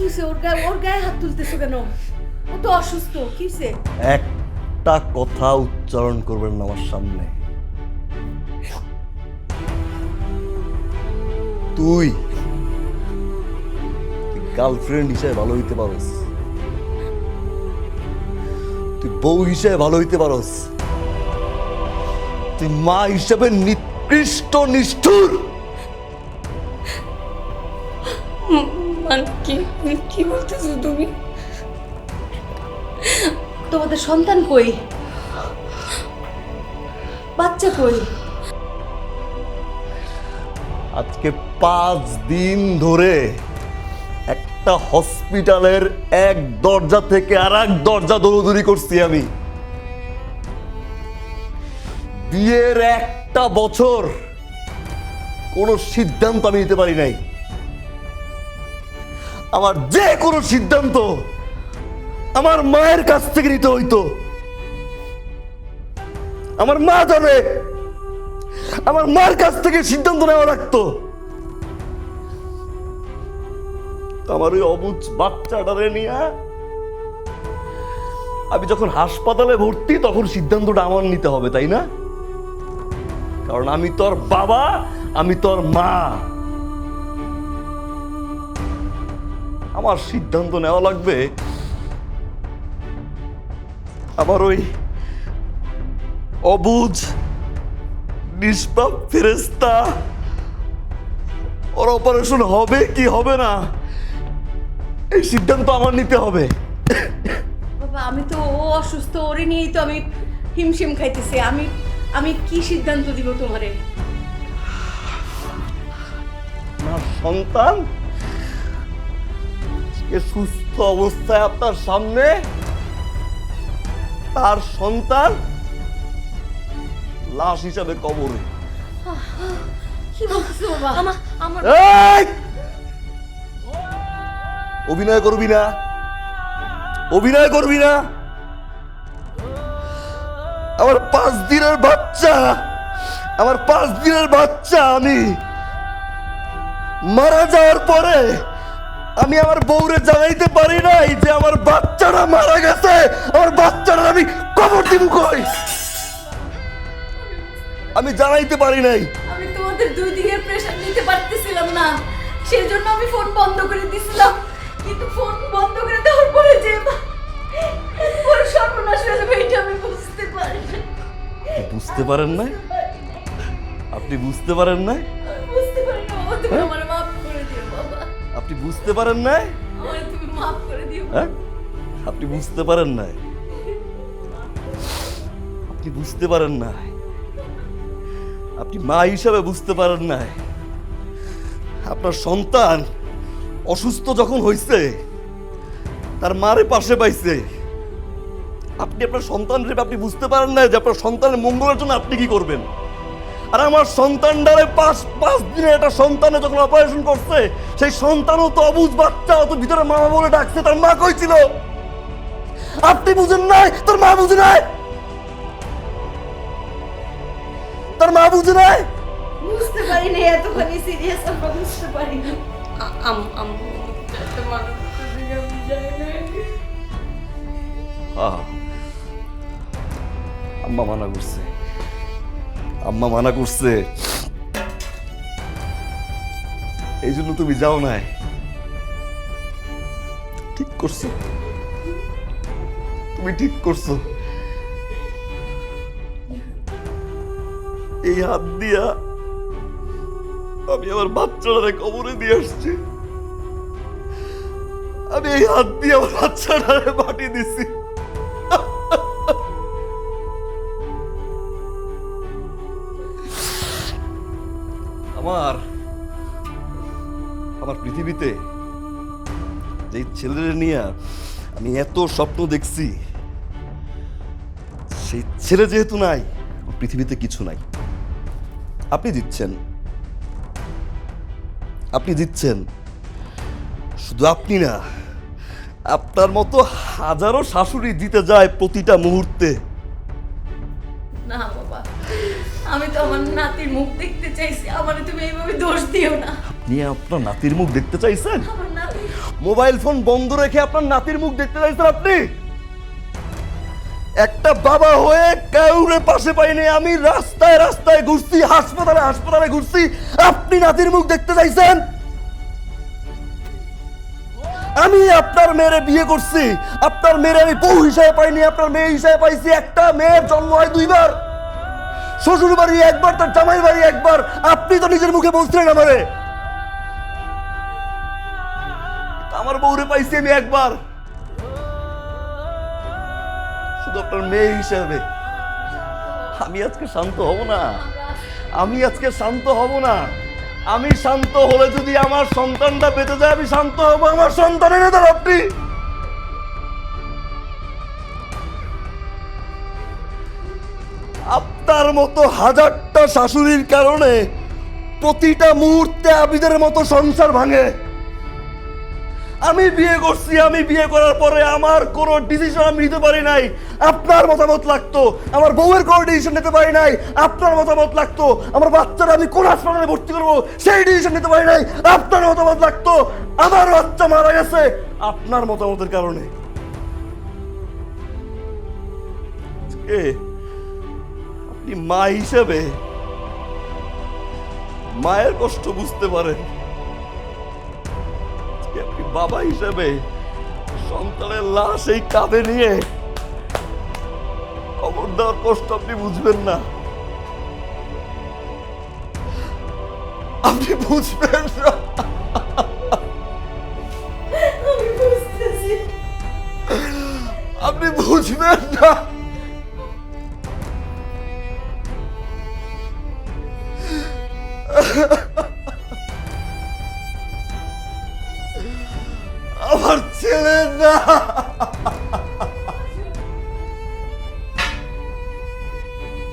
কি ওর গায়ে ওর গায়ে হাত তুলতেছো কেন? ও তো অসুস্থ, কি একটা কথা উচ্চারণ করবেন না আমার সামনে। তুই গার্লফ্রেন্ড হিসেবে ভালো হইতে পারস। তুই বউ হিসেবে ভালো হইতে পারস। তুই মা হিসেবে নিকৃষ্ট, নিষ্ঠুর। মানে কি কি বলতেছো তুমি? তোমাদের সন্তান কই? বাচ্চা কই? আজকে পাঁচ দিন ধরে একটা হসপিটালের এক দরজা থেকে আর এক দরজা দৌড়দৌড়ি করছি আমি। বিয়ের একটা বছর কোনো সিদ্ধান্ত আমি নিতে পারি নাই। আমার যে কোনো সিদ্ধান্ত আমার মায়ের কাছ থেকে নিতে হইতো। আমার মা জানে, আমার মার কাছ থেকে সিদ্ধান্ত নেওয়া লাগতো। আমার ওই অবুজ বাচ্চাটারে নিয়ে আমি যখন হাসপাতালে ভর্তি, তখন সিদ্ধান্তটা আমার নিতে হবে, তাই না? কারণ আমি তোর বাবা, আমি তোর মা। আমার সিদ্ধান্ত নেওয়া লাগবে। আবার ওই অবুজ নিষ্পাপ ফেরেস্তা ওর অপারেশন হবে কি হবে না এই সিদ্ধান্ত আমার নিতে হবে। বাবা আমি তো ও অসুস্থ ওরে নিয়েই তো আমি হিমশিম খাইতেছি। আমি আমি কি সিদ্ধান্ত দিব তোমারে? আমার সন্তান? আজকে সুস্থ অবস্থায় আপনার সামনে তার সন্তান লাশ হিসাবে কবরে। কি বলছো বাবা? আমার অভিনয় করবি না। অভিনয় করবি না। আমার পাঁচ দিনের বাচ্চা আমার পাঁচ দিনের বাচ্চা আমি মারা যাওয়ার পরে আমি আমার বউরে জানাইতে পারি নাই যে আমার বাচ্চারা মারা গেছে। আমার বাচ্চারা আমি কবর দিব কই? আমি জানাইতে পারি নাই। আমি তোমাদের দুই দিনের প্রেশার নিতে পারতেছিলাম না। সেই জন্য আমি ফোন বন্ধ করে দিছিলাম। কিন্তু ফোন বন্ধ করে দেওয়ার পরে যে পরে সর্বনাশ হয়ে যাবে এটা আমি বুঝতে পারি না। বুঝতে পারেন না আপনি বুঝতে পারেন না বুঝতে পারি না আমার দিও বাবা আপনি বুঝতে পারেন না তুমি মাফ করে দিও। হ্যাঁ? আপনি বুঝতে পারেন না আপনি বুঝতে পারেন না আপনি মা হিসাবে বুঝতে পারেন না আপনার সন্তান অসুস্থ যখন হয়েছে তার মারে পাশে পাইছে। আপনি আপনার সন্তান রেপে আপনি বুঝতে পারেন না যে আপনার সন্তানের মঙ্গলের জন্য আপনি কি করবেন? আর আমার সন্তানটারে পাঁচ পাঁচ দিনে একটা সন্তানে যখন অপারেশন করছে সেই সন্তানও তো অবুঝ বাচ্চা অত ভিতরে মামা বলে ডাকছে তার মা কই ছিল আপনি বুঝেন নাই? তোর মা বুঝে নাই? তার মা বুঝে নাই? বুঝতে পারি না এতখানি সিরিয়াস আমরা বুঝতে পারি না আম আম আহা। আম্মা মানা করছে। আম্মা মানা করছে। এই জন্য তুমি যাও নাই। ঠিক করছ। তুমি ঠিক করছ। এই হাত দিয়া আমি আমার বাচ্চাটারে কবরে দিয়ে আসছি। আমি এই হাত দিয়ে আমার বাচ্চাটারে মাটি দিছি। আমার আমার পৃথিবীতে যে ছেলেদের নিয়ে আমি এত স্বপ্ন দেখছি, সেই ছেলে যেহেতু নাই পৃথিবীতে কিছু নাই। আপনি দিচ্ছেন। আপনি দিচ্ছেন। শুধু আপনি না, আপনার মতো হাজারো শাশুড়ি দিতে যায় প্রতিটা মুহূর্তে। না, বাবা। আমি তো আমার নাতির মুখ দেখতে চাইছি আমার তুমি এইভাবে দোষ দিও না। আপনি আপনার নাতির মুখ দেখতে চাইছেন? আমার নাতি। মোবাইল ফোন বন্ধ রেখে আপনার নাতির মুখ দেখতে চাইছেন আপনি? একটা বাবা হয়ে কাউরে পাশে পাইনি আমি রাস্তায় রাস্তায় ঘুরছি হাসপাতালে হাসপাতালে ঘুরছি আপনি নাতির মুখ দেখতে চাইছেন? আমি আপনার মেয়েরে বিয়ে করছি আপনার মেয়ের আমি বউ হিসাবে পাইনি আপনার মেয়ে হিসাবে পাইছি একটা মেয়ের জন্ম হয় দুইবার। শ্বশুর বাড়ি একবার, তার জামাই বাড়ি একবার। আপনি তো নিজের মুখে বলছিলেন আমারে। আমার বউরে পাইছি আমি একবার। শুধু আপনার মেয়ে হিসাবে। আমি আজকে শান্ত হব না। আমি আজকে শান্ত হব না। আমি শান্ত হলে যদি আমার সন্তানটা বেঁচে যায়, আমি শান্ত হব। আমার সন্তান এনে দেন আপনি। আপনার মতো হাজারটা শাশুড়ির কারণে প্রতিটা মুহূর্তে আবিদের মতো সংসার ভাঙে। আমি বিয়ে করছি, আমি বিয়ে করার পরে আমার কোনো ডিসিশন আমি নিতে পারি নাই। আপনার মতামত লাগতো, আমার বউয়ের কোনো ডিসিশন নিতে পারি নাই। আপনার মতামত লাগতো, আমার বাচ্চারা আমি কোন হাসপাতালে ভর্তি করব, সেই ডিসিশন নিতে পারি নাই। আপনার মতামত লাগতো, আমার বাচ্চা মারা গেছে, আপনার মতামতের কারণে। আপনি মা হিসেবে মায়ের কষ্ট বুঝতে পারেন। আপনি বাবা হিসেবে সন্তানের লাশ এই কাঁধে নিয়ে খবর দেওয়ার কষ্ট আপনি বুঝবেন না। আপনি বুঝবেন না। আপনি বুঝবেন না। আমার ছেলে না